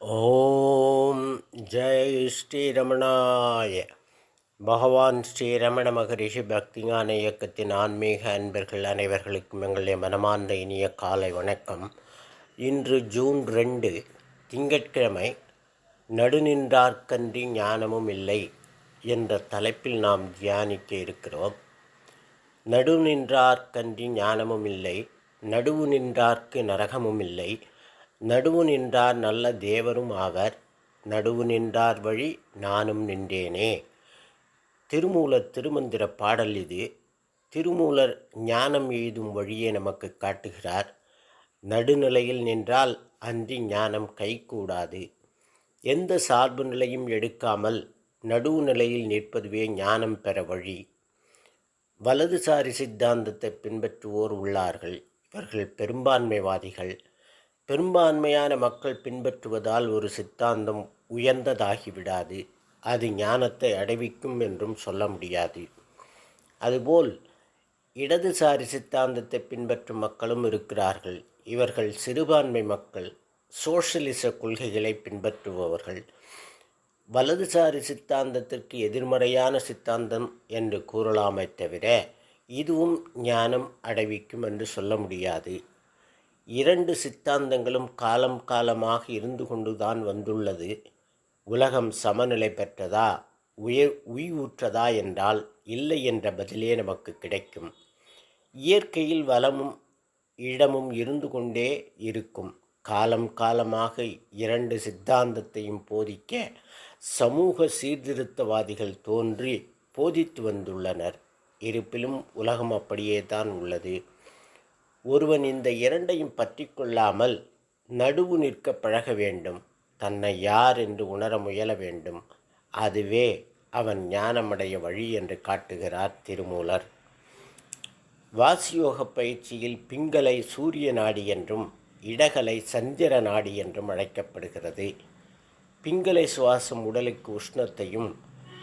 ஓம் ஜெய் ஸ்ரீரமணாய. பகவான் ஸ்ரீரமண மகரிஷி பக்திஞான இயக்கத்தின் ஆன்மீக அன்பர்கள் அனைவர்களுக்கும் எங்களுடைய மனமார்ந்த இனிய காலை வணக்கம். இன்று ஜூன் ரெண்டு திங்கட்கிழமை நடுநின்றார்கன்றி ஞானமும் இல்லை என்ற தலைப்பில் நாம் தியானிக்க இருக்கிறோம். நடுநின்றார்கன்றி ஞானமும் இல்லை நடுவு நின்றார்க்கு நரகமும் இல்லை நடுவு நின்றார் நல்ல தேவரும் ஆவர். நடுவு நின்றார் வழி நானும் நின்றேனே. திருமூலர் திருமந்திர பாடல் இது. திருமூலர் ஞானம் எய்தும் வழியே நமக்கு காட்டுகிறார். நடுநிலையில் நின்றால் அன்றி ஞானம் கைகூடாது. எந்த சார்பு நிலையும் எடுக்காமல் நடுவு நிலையில் நிற்பதுவே ஞானம் பெற வழி. வலதுசாரி சித்தாந்தத்தை பின்பற்றுவோர் உள்ளார்கள். இவர்கள் பெரும்பான்மைவாதிகள். பெரும்பான்மையான மக்கள் பின்பற்றுவதால் ஒரு சித்தாந்தம் உயர்ந்ததாகிவிடாது. அது ஞானத்தை அடைவிக்கும் என்றும் சொல்ல முடியாது. அதுபோல் இடதுசாரி சித்தாந்தத்தை பின்பற்றும் மக்களும் இருக்கிறார்கள். இவர்கள் சிறுபான்மை மக்கள் சோஷலிச கொள்கைகளை பின்பற்றுபவர்கள். வலதுசாரி சித்தாந்தத்திற்கு எதிர்மறையான சித்தாந்தம் என்று கூறலாமே தவிர இதுவும் ஞானம் அடைவிக்கும் என்று சொல்ல முடியாது. இரண்டு சித்தாந்தங்களும் காலம் காலமாக இருந்து கொண்டுதான் வந்துள்ளது. உலகம் சமநிலை பெற்றதா? உயர் உய்வுற்றதா என்றால் இல்லை என்ற பதிலே நமக்கு கிடைக்கும். இயற்கையில் வளமும் இடமும் இருந்து கொண்டே இருக்கும். காலம் காலமாக இரண்டு சித்தாந்தத்தையும் போதிக்க சமூக சீர்திருத்தவாதிகள் தோன்றி போதித்து வந்துள்ளனர். இருப்பிலும் உலகம் அப்படியே தான் உள்ளது. ஒருவன் இந்த இரண்டையும் பற்றி கொள்ளாமல் நடுவு நிற்க பழக வேண்டும். தன்னை யார் என்று உணர முயல வேண்டும். அதுவே அவன் ஞானமடைய வழி என்று காட்டுகிறார் திருமூலர். வாசியோக பயிற்சியில் பிங்களை சூரிய நாடி என்றும் இடகலை சந்திர நாடி என்றும் அழைக்கப்படுகிறது. பிங்களை சுவாசம் உடலுக்கு உஷ்ணத்தையும்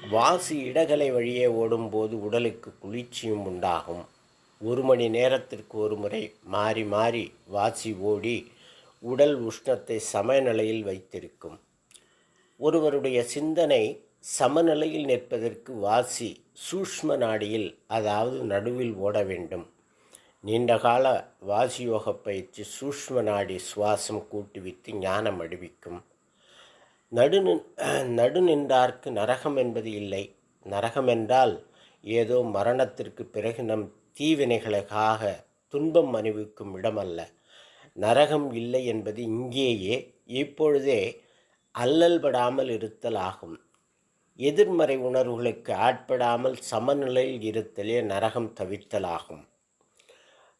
வாசி இடகலை வழியே ஓடும்போது உடலுக்கு குளிர்ச்சியும் உண்டாகும். ஒரு மணி நேரத்திற்கு ஒரு முறை மாறி மாறி வாசி ஓடி உடல் உஷ்ணத்தை சமநிலையில் வைத்திருக்கும். ஒருவருடைய சிந்தனை சமநிலையில் நிற்பதற்கு வாசி சூஷ்ம நாடியில் அதாவது நடுவில் ஓட வேண்டும். நீண்டகால வாசியோக பயிற்சி சூஷ்ம நாடி சுவாசம் கூட்டுவித்து ஞானம் அடிவிக்கும். நடு நடு நின்றார்க்கு நரகம் என்பது இல்லை. நரகம் என்றால் ஏதோ மரணத்திற்கு பிறகு நம் தீவினைகளுக்காக துன்பம் அணிவிக்கும் இடமல்ல. நரகம் இல்லை என்பது இங்கேயே இப்பொழுதே அல்லல்படாமல் இருத்தல் ஆகும். எதிர்மறை உணர்வுகளுக்கு ஆட்படாமல் சமநிலையில் இருத்தலே நரகம் தவிர்த்தலாகும்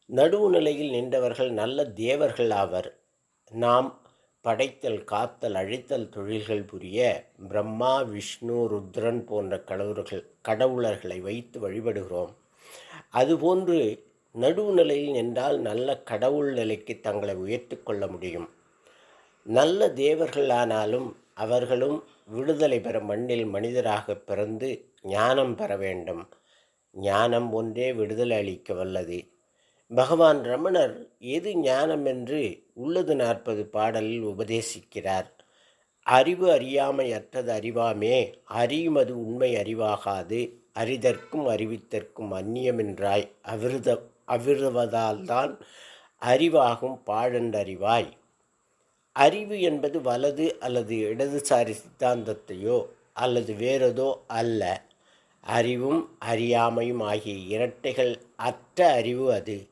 நடுவு நிலையில் நின்றவர்கள் நல்ல தேவர்கள் ஆவர். நாம் படைத்தல் காத்தல் அழித்தல் தொழில்கள் புரிய பிரம்மா விஷ்ணு ருத்ரன் போன்ற கடவுள்கள் கடவுளர்களை வைத்து வழிபடுகிறோம். அதுபோன்று நடுவு நிலையில் நின்றால் நல்ல கடவுள் நிலைக்கு தங்களை உயர்த்து கொள்ள முடியும். நல்ல தேவர்களானாலும் அவர்களும் விடுதலை பெற மண்ணில் மனிதராக பிறந்து ஞானம் பெற வேண்டும். ஞானம் ஒன்றே விடுதலை அளிக்க வல்லது. பகவான் ரமணர் எது ஞானம் என்று உள்ளது நாற்பது பாடலில் உபதேசிக்கிறார். அறிவு அறியாமை அற்றது அறிவாமே அது உண்மை அறிவாகாது. அறிதற்கும் அறிவித்தற்கும் அந்நியமென்றாய் அவிருத அவிருவதால்தான் அறிவாகும் பாழண்டறிவாய் அறிவு என்பது வலது அல்லது இடதுசாரி சித்தாந்தத்தையோ அல்லது வேறதோ அல்ல. அறிவும் அறியாமையும் ஆகிய இரட்டைகள் அற்ற அறிவு அது.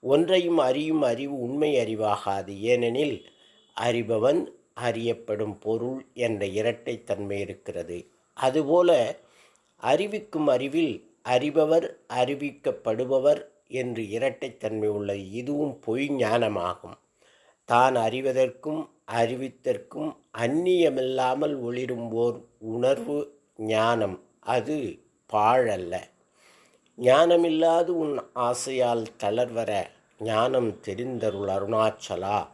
ஒன்றையும் அறியும் அறிவு உண்மை அறிவாகாது. ஏனெனில் அறிபவன் அறியப்படும் பொருள் என்ற இரட்டைத்தன்மை இருக்கிறது. அதுபோல அறிவிக்கும் அறிவில் அறிபவர் அறிவிக்கப்படுபவர் என்று இரட்டைத்தன்மை உள்ளது இதுவும் பொய் ஞானமாகும். தான் அறிவதற்கும் அறிவித்தற்கும் அந்நியமில்லாமல் ஒளிரும்போர் உணர்வு ஞானம் அது பாழல்ல. ஞானமில்லாது உன் ஆசையால் தளர்வர ஞானம் தெரிந்தருள் அருணாச்சலா.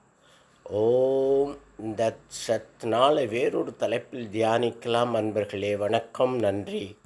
ஓம் இந்த சத் நாளை வேறொரு தலைப்பில் தியானிக்கலாம் அன்பர்களே. வணக்கம் நன்றி.